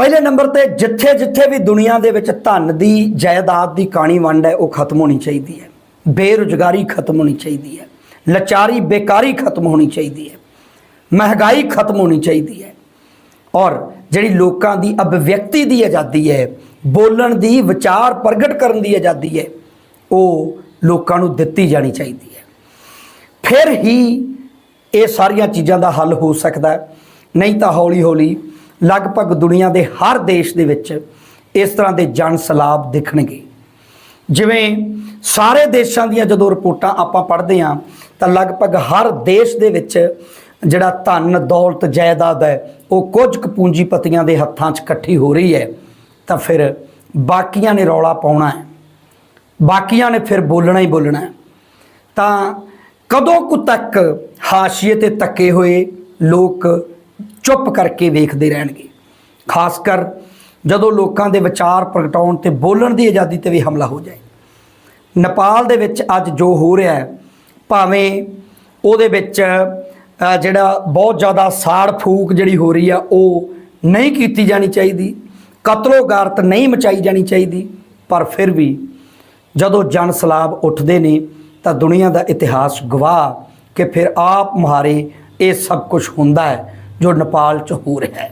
ਪਹਿਲੇ ਨੰਬਰ ਤੇ ਜਿੱਥੇ ਜਿੱਥੇ ਵੀ ਦੁਨੀਆ ਦੇ ਵਿੱਚ ਧਨ ਦੀ, ਜਾਇਦਾਦ ਦੀ ਕਾਣੀ ਵੰਡ ਹੈ, ਉਹ ਖਤਮ ਹੋਣੀ ਚਾਹੀਦੀ ਹੈ। ਬੇਰੁਜ਼ਗਾਰੀ ਖਤਮ ਹੋਣੀ ਚਾਹੀਦੀ ਹੈ। ਲਾਚਾਰੀ, ਬੇਕਾਰੀ ਖਤਮ ਹੋਣੀ ਚਾਹੀਦੀ ਹੈ। ਮਹਿੰਗਾਈ ਖਤਮ ਹੋਣੀ ਚਾਹੀਦੀ ਹੈ। ਔਰ ਜਿਹੜੀ ਲੋਕਾਂ ਦੀ ਅਭਿਵਿਅਕਤੀ ਦੀ ਆਜ਼ਾਦੀ ਹੈ, ਬੋਲਣ ਦੀ, ਵਿਚਾਰ ਪ੍ਰਗਟ ਕਰਨ ਦੀ ਆਜ਼ਾਦੀ ਹੈ, ਉਹ ਲੋਕਾਂ ਨੂੰ ਦਿੱਤੀ ਜਾਣੀ ਚਾਹੀਦੀ ਹੈ। ਫਿਰ ਹੀ ਇਹ ਸਾਰੀਆਂ ਚੀਜ਼ਾਂ ਦਾ ਹੱਲ ਹੋ ਸਕਦਾ ਨਹੀਂ ਤਾਂ ਹੌਲੀ-ਹੌਲੀ ਲਗਭਗ ਦੁਨੀਆ ਦੇ ਹਰ ਦੇਸ਼ ਦੇ ਵਿੱਚ ਇਸ ਤਰ੍ਹਾਂ ਦੇ ਜਨ ਸਲਾਬ ਦਿਖਣਗੇ। ਜਿਵੇਂ ਸਾਰੇ ਦੇਸ਼ਾਂ ਦੀਆਂ ਜਦੋਂ ਰਿਪੋਰਟਾਂ ਆਪਾਂ ਪੜ੍ਹਦੇ ਹਾਂ, ਤਾਂ ਲਗਭਗ ਹਰ ਦੇਸ਼ ਦੇ ਵਿੱਚ ਜਿਹੜਾ ਧਨ, ਦੌਲਤ, ਜਾਇਦਾਦ ਹੈ, ਉਹ ਕੁਝ ਕੁ ਪੂੰਜੀਪਤੀਆਂ ਦੇ ਹੱਥਾਂ 'ਚ ਇਕੱਠੀ ਹੋ ਰਹੀ ਹੈ। ਤਾਂ ਫਿਰ ਬਾਕੀਆਂ ਨੇ ਰੌਲਾ ਪਾਉਣਾ ਹੈ। ਬਾਕੀਆਂ ਨੇ ਫਿਰ ਬੋਲਣਾ ਹੀ ਬੋਲਣਾ ਹੈ। ਤਾਂ ਕਦੋਂ ਕੁ ਤੱਕ ਹਾਸ਼ੀਏ ਤੇ ਤੱਕੇ ਹੋਏ ਲੋਕ ਚੁੱਪ ਕਰਕੇ ਵੇਖਦੇ ਰਹਿਣਗੇ। ਖਾਸ ਕਰ ਜਦੋਂ ਲੋਕਾਂ ਦੇ ਵਿਚਾਰ ਪ੍ਰਗਟਾਉਣ ਤੇ ਬੋਲਣ ਦੀ ਆਜ਼ਾਦੀ ਤੇ ਵੀ ਹਮਲਾ ਹੋ ਜਾਏ। ਨੇਪਾਲ ਦੇ ਵਿੱਚ ਅੱਜ ਜੋ ਹੋ ਰਿਹਾ ਹੈ, ਭਾਵੇਂ ਉਹਦੇ ਵਿੱਚ ਜਿਹੜਾ ਬਹੁਤ ਜ਼ਿਆਦਾ ਸਾੜ ਫੂਕ ਜਿਹੜੀ ਹੋ ਰਹੀ ਆ, ਉਹ ਨਹੀਂ ਕੀਤੀ ਜਾਣੀ ਚਾਹੀਦੀ, ਕਤਲੋ ਗਾਰਤ ਨਹੀਂ ਮਚਾਈ ਜਾਣੀ ਚਾਹੀਦੀ, ਪਰ ਫਿਰ ਵੀ ਜਦੋਂ ਜਨ ਸਲਾਬ ਉੱਠਦੇ ਨੇ, ਤਾਂ ਦੁਨੀਆ ਦਾ ਇਤਿਹਾਸ ਗਵਾਹ ਕਿ ਫਿਰ ਆਪ ਮੁਹਾਰੇ ਇਹ ਸਭ ਕੁਝ ਹੁੰਦਾ ਹੈ। ਜੋ ਨੇਪਾਲ 'ਚ ਹੋ ਰਿਹਾ ਹੈ।